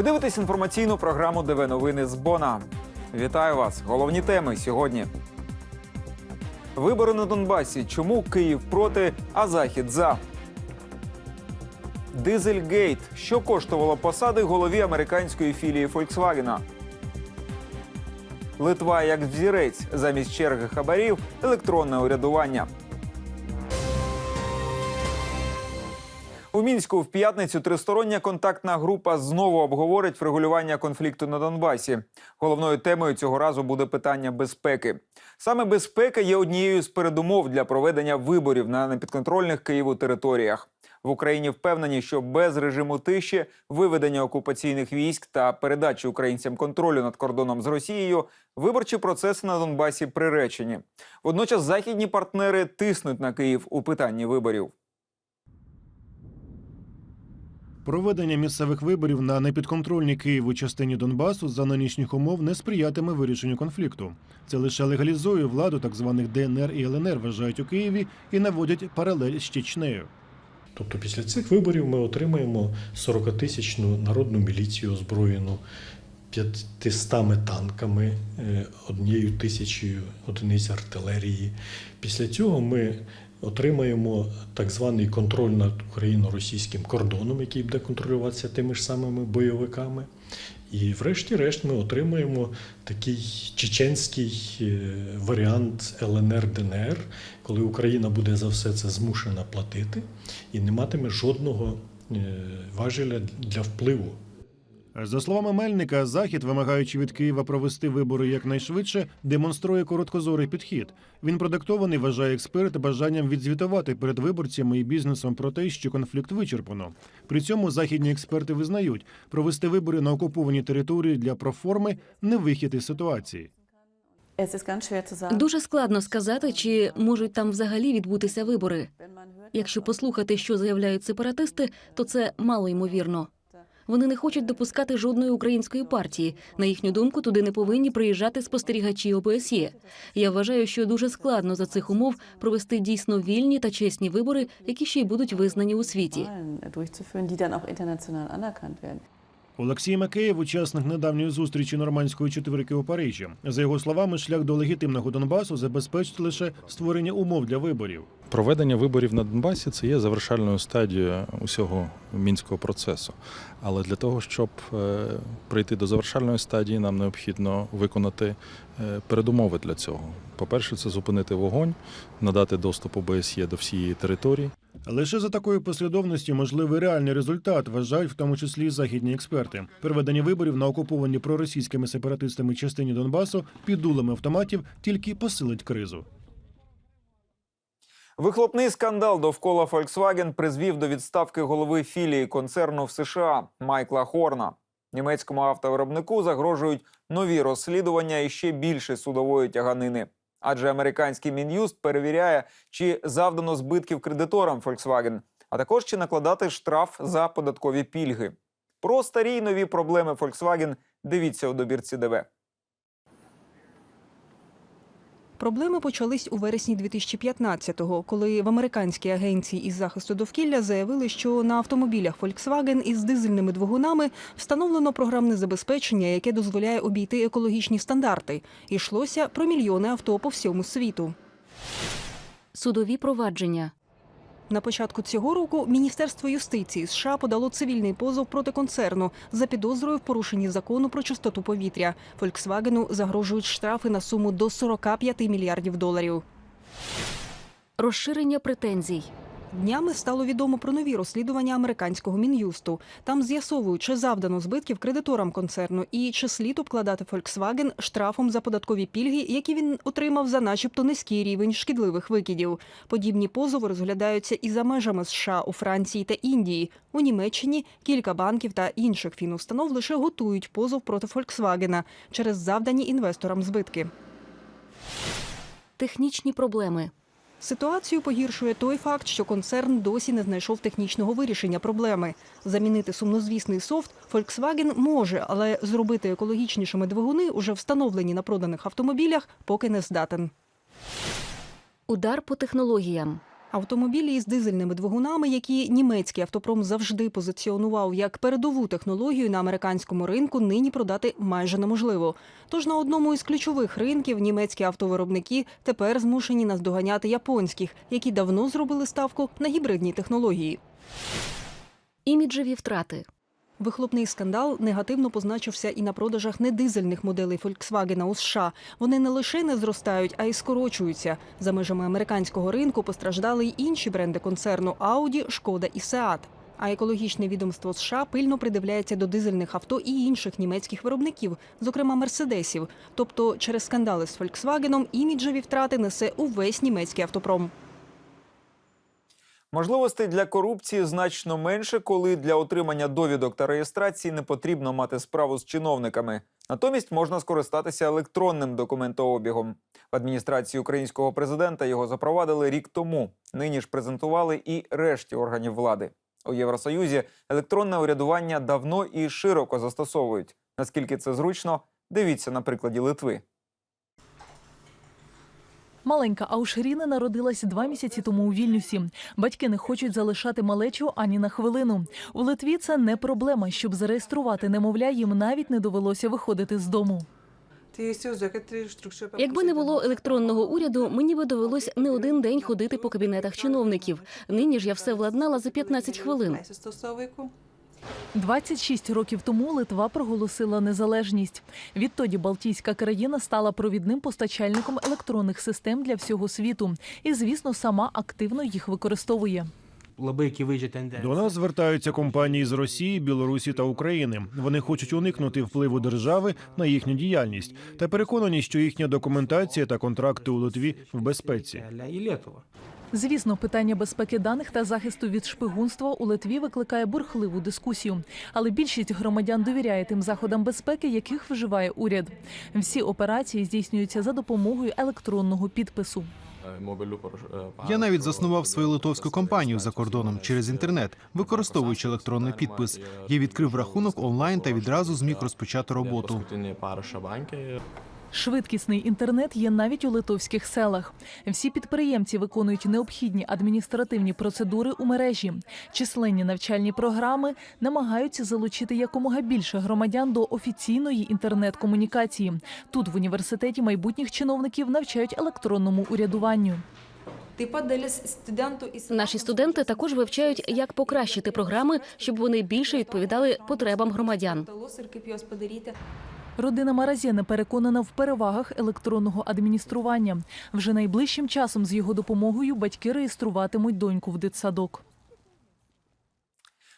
Ви дивитесь інформаційну програму ДВ Новини з Бона. Вітаю вас! Головні теми сьогодні. Вибори на Донбасі. Чому Київ проти, а Захід за? Дизельгейт. Що коштувало посади голові американської філії Volkswagen? Литва як взірець замість черги хабарів електронне урядування. У мінську в п'ятницю тристороння контактна група знову обговорить врегулювання конфлікту на Донбасі. Головною темою цього разу буде питання безпеки. Саме безпека є однією з передумов для проведення виборів на непідконтрольних Києву територіях. В Україні впевнені, що без режиму тиші, виведення окупаційних військ та передачі українцям контролю над кордоном з Росією виборчі процеси на Донбасі приречені. Водночас західні партнери тиснуть на Київ у питанні виборів. Проведення місцевих виборів на непідконтрольній Києву частині Донбасу за нинішніх умов не сприятиме вирішенню конфлікту. Це лише легалізує владу так званих ДНР і ЛНР, вважають у Києві, і наводять паралель з Чечнею. Тобто після цих виборів ми отримаємо 40-тисячну народну міліцію озброєну 500 танками, е, однією тисячею одиниць артилерії. Після цього ми отримаємо так званий контроль над україно-російським кордоном, який буде контролюватися тими ж самими бойовиками. І врешті-решт ми отримаємо такий чеченський е, варіант ЛНР-ДНР, коли Україна буде за все це змушена платити і не матиме жодного е, важеля для впливу. За словами Мельника, Захід, вимагаючи від Києва провести вибори якнайшвидше, демонструє короткозорий підхід. Він продиктований, вважає експерт, бажанням відзвітувати перед виборцями і бізнесом про те, що конфлікт вичерпано. При цьому західні експерти визнають, провести вибори на окупованій території для проформи не вихід із ситуації. Дуже складно сказати, чи можуть там взагалі відбутися вибори. Якщо послухати, що заявляють сепаратисти, то це мало ймовірно. Вони не хочуть допускати жодної української партії. На їхню думку, туди не повинні приїжджати спостерігачі ОБСЄ. Я вважаю, що дуже складно за цих умов провести дійсно вільні та чесні вибори, які ще й будуть визнані у світі. Олексій Макеєв, учасник недавньої зустрічі нормандської четвірки у Парижі. За його словами, шлях до легітимного Донбасу забезпечить лише створення умов для виборів. Проведення виборів на Донбасі це є завершальною стадією усього мінського процесу. Але для того, щоб е, прийти до завершальної стадії, нам необхідно виконати е, передумови для цього. По-перше, це зупинити вогонь, надати доступ ОБСЄ до всієї території. Лише за такою послідовністю можливий реальний результат, вважають в тому числі західні експерти. Проведення виборів на окупованій проросійськими сепаратистами частині Донбасу під дулами автоматів тільки посилить кризу. Вихлопний скандал довкола Volkswagen призвів до відставки голови філії концерну в США Майкла Хорна. Німецькому автовиробнику загрожують нові розслідування і ще більше судової тяганини. Адже американський мін'юст перевіряє, чи завдано збитків кредиторам Volkswagen, а також чи накладати штраф за податкові пільги. Про старі й нові проблеми Volkswagen дивіться у добірці ДВ. Проблеми почались у вересні 2015-го, коли в американській агенції із захисту довкілля заявили, що на автомобілях Volkswagen із дизельними двигунами встановлено програмне забезпечення, яке дозволяє обійти екологічні стандарти. Ішлося про мільйони авто по всьому світу. Судові провадження. На початку цього року Міністерство юстиції США подало цивільний позов проти концерну за підозрою в порушенні закону про чистоту повітря. Фольксвагену загрожують штрафи на суму до 45 мільярдів доларів. Розширення претензій. Днями стало відомо про нові розслідування американського мін'юсту. Там з'ясовують, чи завдано збитків кредиторам концерну і чи слід обкладати Volkswagen штрафом за податкові пільги, які він отримав за начебто низький рівень шкідливих викидів. Подібні позови розглядаються і за межами США у Франції та Індії. У Німеччині кілька банків та інших фінустанов лише готують позов проти Volkswagen через завдані інвесторам збитки. Технічні проблеми. Ситуацію погіршує той факт, що концерн досі не знайшов технічного вирішення проблеми. Замінити сумнозвісний софт Volkswagen може, але зробити екологічнішими двигуни, уже встановлені на проданих автомобілях, поки не здатен. Удар по технологіям. Автомобілі із дизельними двигунами, які німецький автопром завжди позиціонував як передову технологію на американському ринку, нині продати майже неможливо. Тож на одному із ключових ринків німецькі автовиробники тепер змушені наздоганяти японських, які давно зробили ставку на гібридні технології. Іміджеві втрати. Вихлопний скандал негативно позначився і на продажах недизельних моделей Volkswagen у США. Вони не лише не зростають, а й скорочуються. За межами американського ринку постраждали й інші бренди концерну Audi, Шкода і Seat. А екологічне відомство США пильно придивляється до дизельних авто і інших німецьких виробників, зокрема мерседесів. Тобто, через скандали з Volkswagen іміджеві втрати несе увесь німецький автопром. Можливостей для корупції значно менше, коли для отримання довідок та реєстрації не потрібно мати справу з чиновниками. Натомість можна скористатися електронним документообігом. В адміністрації українського президента його запровадили рік тому. Нині ж презентували і решті органів влади. У Євросоюзі електронне урядування давно і широко застосовують. Наскільки це зручно, дивіться на прикладі Литви. Маленька Аушріна народилась два місяці тому у Вільнюсі. Батьки не хочуть залишати малечу ані на хвилину. У Литві це не проблема. Щоб зареєструвати немовля, їм навіть не довелося виходити з дому. Якби не було електронного уряду, мені би довелось не один день ходити по кабінетах чиновників. Нині ж я все владнала за 15 хвилин. 26 років тому Литва проголосила незалежність. Відтоді Балтійська країна стала провідним постачальником електронних систем для всього світу. І, звісно, сама активно їх використовує. До нас звертаються компанії з Росії, Білорусі та України. Вони хочуть уникнути впливу держави на їхню діяльність та переконані, що їхня документація та контракти у Литві в безпеці. Звісно, питання безпеки даних та захисту від шпигунства у Литві викликає бурхливу дискусію. Але більшість громадян довіряє тим заходам безпеки, яких вживає уряд. Всі операції здійснюються за допомогою електронного підпису. Я навіть заснував свою литовську компанію за кордоном через інтернет, використовуючи електронний підпис. Я відкрив рахунок онлайн та відразу зміг розпочати роботу. Швидкісний інтернет є навіть у литовських селах. Всі підприємці виконують необхідні адміністративні процедури у мережі. Численні навчальні програми намагаються залучити якомога більше громадян до офіційної інтернет-комунікації. Тут в університеті майбутніх чиновників навчають електронному урядуванню. Наші студенти також вивчають, як покращити програми, щоб вони більше відповідали потребам громадян. Родина Маразєна переконана в перевагах електронного адміністрування. Вже найближчим часом з його допомогою батьки реєструватимуть доньку в дитсадок.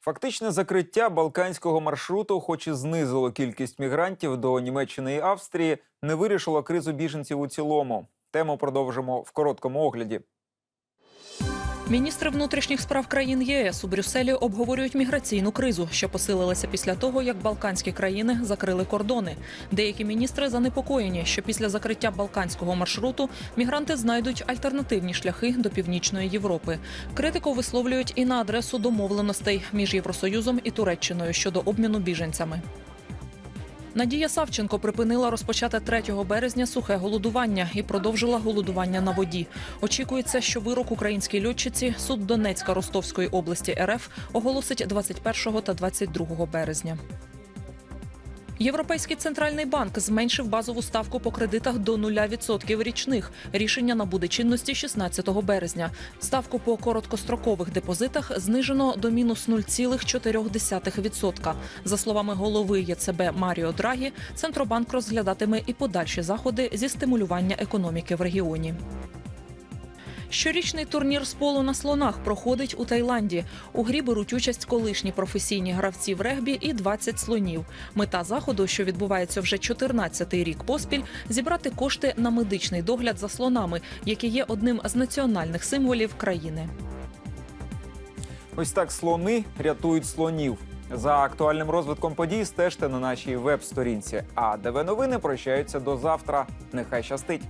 Фактичне закриття балканського маршруту, хоч і знизило кількість мігрантів до Німеччини і Австрії, не вирішило кризу біженців у цілому. Тему продовжимо в короткому огляді. Міністри внутрішніх справ країн ЄС у Брюсселі обговорюють міграційну кризу, що посилилася після того, як балканські країни закрили кордони. Деякі міністри занепокоєні, що після закриття балканського маршруту мігранти знайдуть альтернативні шляхи до північної Європи. Критику висловлюють і на адресу домовленостей між Євросоюзом і Туреччиною щодо обміну біженцями. Надія Савченко припинила розпочати 3 березня сухе голодування і продовжила голодування на воді. Очікується, що вирок українській льотчиці суд Донецька Ростовської області РФ оголосить 21 та 22 березня. Європейський центральний банк зменшив базову ставку по кредитах до 0% річних. Рішення набуде чинності 16 березня. Ставку по короткострокових депозитах знижено до мінус 0,4%. За словами голови ЄЦБ Маріо Драгі, центробанк розглядатиме і подальші заходи зі стимулювання економіки в регіоні. Щорічний турнір з полу на слонах проходить у Таїланді. У грі беруть участь колишні професійні гравці в регбі і 20 слонів. Мета заходу, що відбувається вже 14-й рік поспіль, зібрати кошти на медичний догляд за слонами, які є одним з національних символів країни. Ось так слони рятують слонів. За актуальним розвитком подій стежте на нашій веб-сторінці. А ДВ новини прощаються до завтра. Нехай щастить.